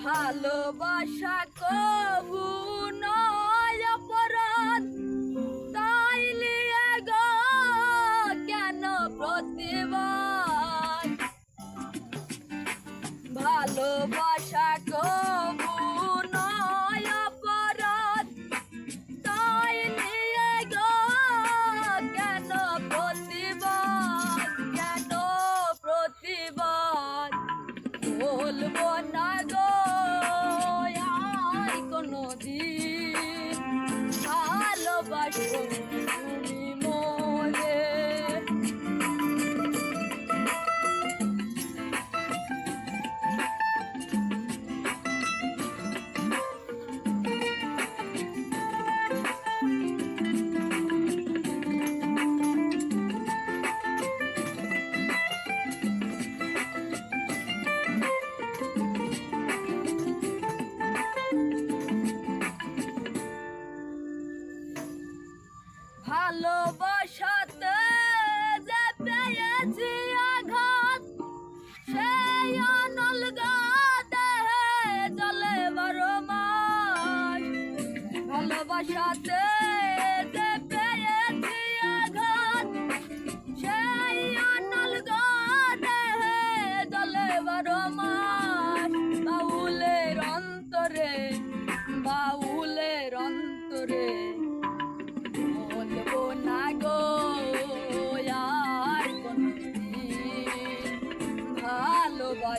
ভালোবাসা কবু নয় অপরাধ তাই লিয়ে গো কেন প্রতিবাদ? ভালোবাসা কবু ভালোবাসাতে যে পেয়েছি আঘাত, সেই অনল দেহে জলে বারো মাস। ভালোবাসাতে যে পেয়েছি আঘাত, সেই অনল দেহে জলে বারো মাস।